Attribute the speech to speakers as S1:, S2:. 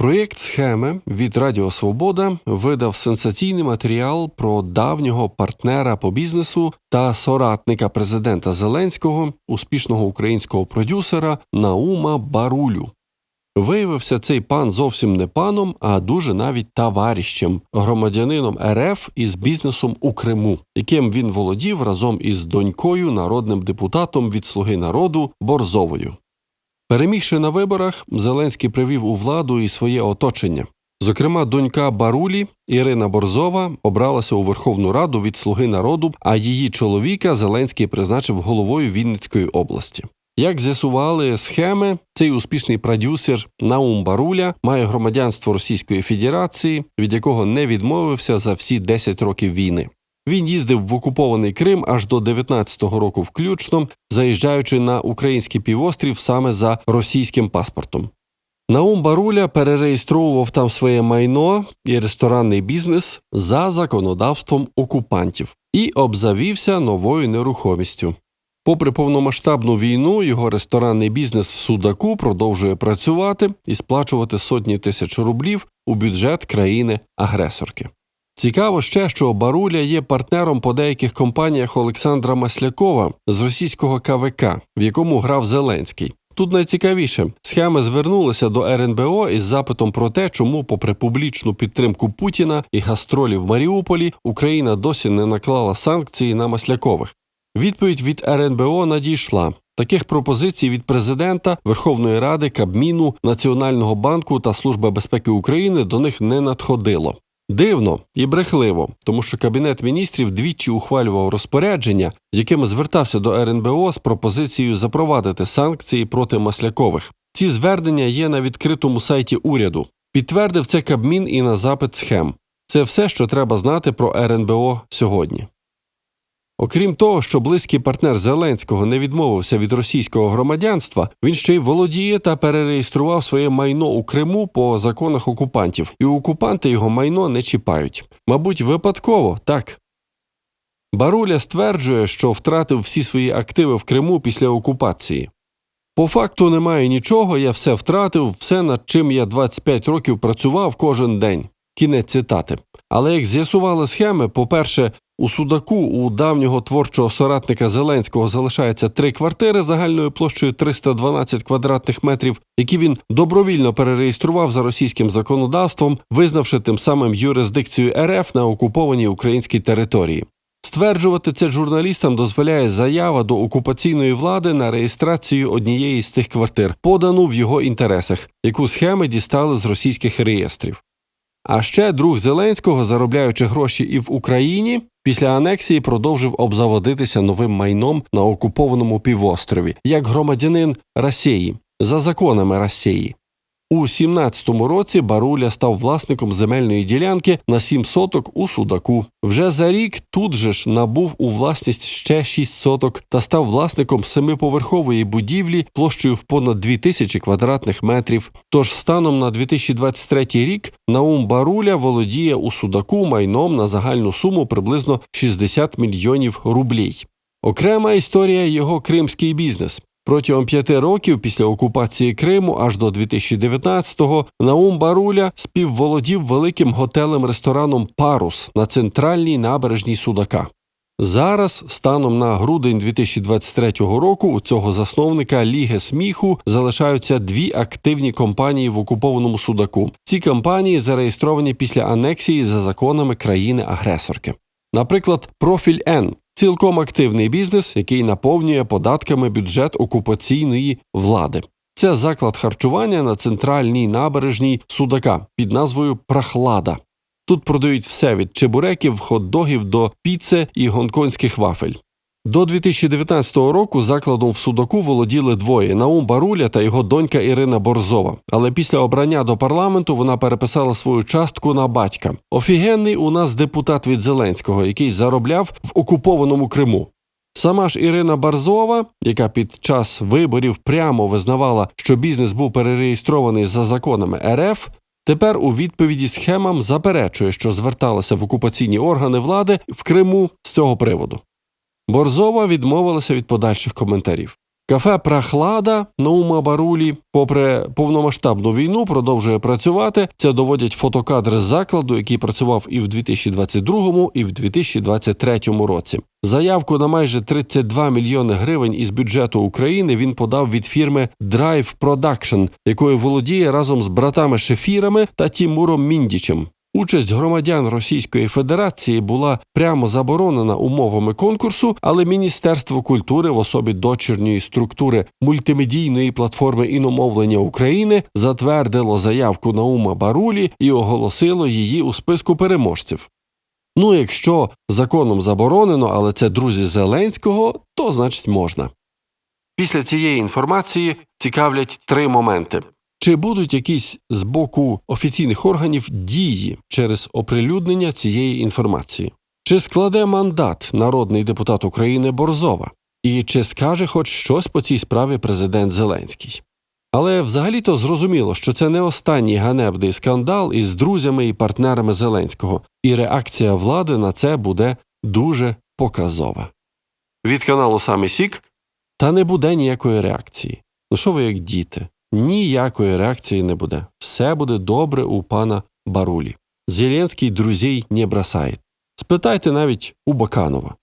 S1: Проєкт схеми від Радіо Свобода видав сенсаційний матеріал про давнього партнера по бізнесу та соратника президента Зеленського, успішного українського продюсера Наума Барулю. Виявився цей пан зовсім не паном, а дуже навіть товаріщем, громадянином РФ із бізнесом у Криму, яким він володів разом із донькою, народним депутатом від Слуги народу Борзовою. Перемігши на виборах, Зеленський привів у владу і своє оточення. Зокрема, донька Барулі Ірина Борзова обралася у Верховну Раду від Слуги народу, а її чоловіка Зеленський призначив головою Вінницької області. Як з'ясували схеми, цей успішний продюсер Наум Баруля має громадянство Російської Федерації, від якого не відмовився за всі 10 років війни. Він їздив в окупований Крим аж до 19-го року включно, заїжджаючи на український півострів саме за російським паспортом. Наум Баруля перереєстровував там своє майно і ресторанний бізнес за законодавством окупантів і обзавівся новою нерухомістю. Попри повномасштабну війну, його ресторанний бізнес в Судаку продовжує працювати і сплачувати сотні тисяч рублів у бюджет країни-агресорки. Цікаво ще, що Баруля є партнером по деяких компаніях Олександра Маслякова з російського КВК, в якому грав Зеленський. Тут найцікавіше схеми звернулися до РНБО із запитом про те, чому, попри публічну підтримку Путіна і гастролі в Маріуполі, Україна досі не наклала санкції на Маслякових. Відповідь від РНБО надійшла. Таких пропозицій від президента, Верховної Ради, Кабміну, Національного банку та Служби безпеки України до них не надходило. Дивно і брехливо, тому що Кабінет міністрів двічі ухвалював розпорядження, з якими звертався до РНБО з пропозицією запровадити санкції проти Маслякових. Ці звернення є на відкритому сайті уряду. Підтвердив це Кабмін і на запит схем. Це все, що треба знати про РНБО сьогодні. Окрім того, що близький партнер Зеленського не відмовився від російського громадянства, він ще й володіє та перереєстрував своє майно у Криму по законах окупантів, і окупанти його майно не чіпають. Мабуть, випадково так. Баруля стверджує, що втратив всі свої активи в Криму після окупації. По факту немає нічого, я все втратив, все, над чим я 25 років працював кожен день. Кінець цитати. Але як з'ясували схеми, по-перше, у Судаку у давнього творчого соратника Зеленського залишається три квартири загальною площею 312 квадратних метрів, які він добровільно перереєстрував за російським законодавством, визнавши тим самим юрисдикцію РФ на окупованій українській території. Стверджувати це журналістам дозволяє заява до окупаційної влади на реєстрацію однієї з тих квартир, подану в його інтересах, яку схеми дістали з російських реєстрів. А ще друг Зеленського, заробляючи гроші і в Україні, після анексії продовжив обзаводитися новим майном на окупованому півострові як громадянин Росії за законами Росії. У 17-му році Баруля став власником земельної ділянки на 7 соток у Судаку. Вже за рік тут же ж набув у власність ще 6 соток та став власником семиповерхової будівлі площею в понад 2000 квадратних метрів. Тож станом на 2023 рік Наум Баруля володіє у Судаку майном на загальну суму приблизно 60 мільйонів рублів. Окрема історія його кримський бізнес. Протягом п'яти років після окупації Криму аж до 2019-го Наум Баруля співволодів великим готелем-рестораном Парус на центральній набережній Судака. Зараз, станом на грудень 2023 року, у цього засновника Ліги сміху залишаються дві активні компанії в окупованому Судаку. Ці компанії зареєстровані після анексії за законами країни-агресорки. Наприклад, профіль Н цілком активний бізнес, який наповнює податками бюджет окупаційної влади. Це заклад харчування на центральній набережній Судака під назвою Прахлада. Тут продають все від чебуреків, хот-догів до піци і гонконгських вафель. До 2019 року закладом в Судаку володіли двоє Наум Баруля та його донька Ірина Борзова. Але після обрання до парламенту вона переписала свою частку на батька. Офігенний у нас депутат від Зеленського, який заробляв в окупованому Криму. Сама ж Ірина Барзова, яка під час виборів прямо визнавала, що бізнес був перереєстрований за законами РФ, тепер у відповіді схемам заперечує, що зверталася в окупаційні органи влади в Криму з цього приводу. Борзова відмовилася від подальших коментарів. Кафе Прохлада Наума Барулі, попри повномасштабну війну, продовжує працювати. Це доводять фотокадри з закладу, який працював і в 2022, і в 2023 році. Заявку на майже 32 мільйони гривень із бюджету України він подав від фірми Drive Production, якою володіє разом з братами Шефірами та Тімуром Міндічем. Участь громадян Російської Федерації була прямо заборонена умовами конкурсу, але Міністерство культури в особі дочірньої структури мультимедійної платформи іномовлення України затвердило заявку Наума Барулі і оголосило її у списку переможців. Ну, якщо законом заборонено, але це друзі Зеленського, то значить можна. Після цієї інформації цікавлять три моменти. Чи будуть якісь з боку офіційних органів дії через оприлюднення цієї інформації? Чи складе мандат народний депутат України Борзова? І чи скаже хоч щось по цій справі президент Зеленський? Але взагалі-то зрозуміло, що це не останній ганебний скандал із друзями і партнерами Зеленського, і реакція влади на це буде дуже показова. Від каналу Самі Сік та не буде ніякої реакції. Ну що ви як діти? Ніякої реакції не буде. Все буде добре у пана Барулі. Зеленський друзей не бросає. Спитайте навіть у Баканова.